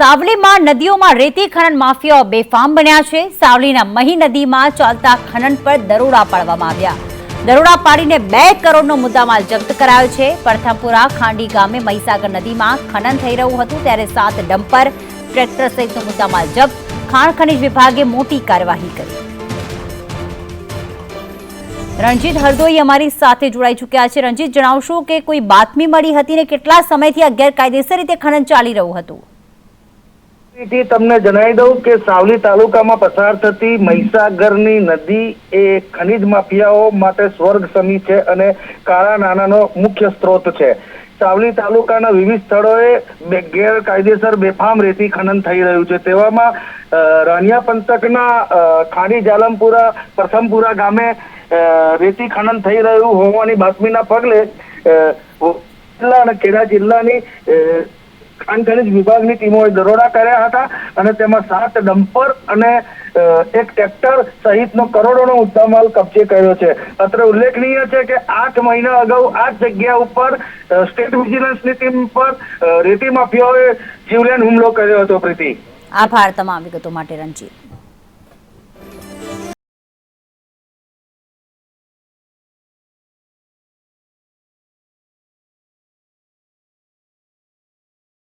સાવલીમાં નદીઓમાં રેતી ખનન માફિયાઓ બેફામ બન્યા છે. સાવલીના મહી નદીમાં ચાલતા ખનન પર દરોડા પાડવામાં આવ્યા. દરોડા પાડીને બે કરોડનો મુદ્દામાલ જપ્ત કરાયો છે. પરથમપુરા ખાંડી ગામે મહીસાગર નદીમાં ખનન થઈ રહ્યું હતું ત્યારે સાત ડમ્પર, ટ્રેક્ટર સહિતનો મુદ્દામાલ જપ્ત. ખાણ ખનીજ વિભાગે મોટી કાર્યવાહી કરી. રણજીત હરદોઈ અમારી સાથે જોડાઈ ચૂક્યા છે. રણજીત, જણાવશો કે કોઈ બાતમી મળી હતી ને કેટલા સમયથી આ ગેરકાયદેસર રીતે ખનન ચાલી રહ્યું હતું? થી તમને જણાવી દઉં કે સાવલી તાલુકામાં પસાર થતી મહીસાગરની નદી એ ખનિજ માફિયાઓ માટે સ્વર્ગ સમી છે અને કાળા નાનાનો મુખ્ય સ્ત્રોત છે. સાવલી તાલુકાના વિવિધ સ્થળોએ બે- ગેરકાયદેસર બેફામ રેતી ખનન થઈ રહ્યું છે. તેવામાં રાનિયા પંથકના ખાણી જાલમપુરા, પ્રથમપુરા ગામે રેતી ખનન થઈ રહ્યું હોવાની બાતમીના પગલે જિલ્લા અને ખેડા જિલ્લાની ખાણ ખનિજ વિભાગની ટીમોએ દરોડા કર્યા હતા અને તેમાં સાત ડમ્પર અને એક ટ્રેક્ટર સહિતનો કરોડોનો મુદ્દામાલ કબજે કર્યો છે. અત્રે ઉલ્લેખનીય છે કે આઠ મહિના અગાઉ આ જગ્યા ઉપર સ્ટેટ વિજિલન્સની ટીમ પર રેતી માફિયાઓએ જીવલેણ હુમલો કર્યો હતો, પ્રીતિ. આભાર તમામ વિગતો માટે રણજીત.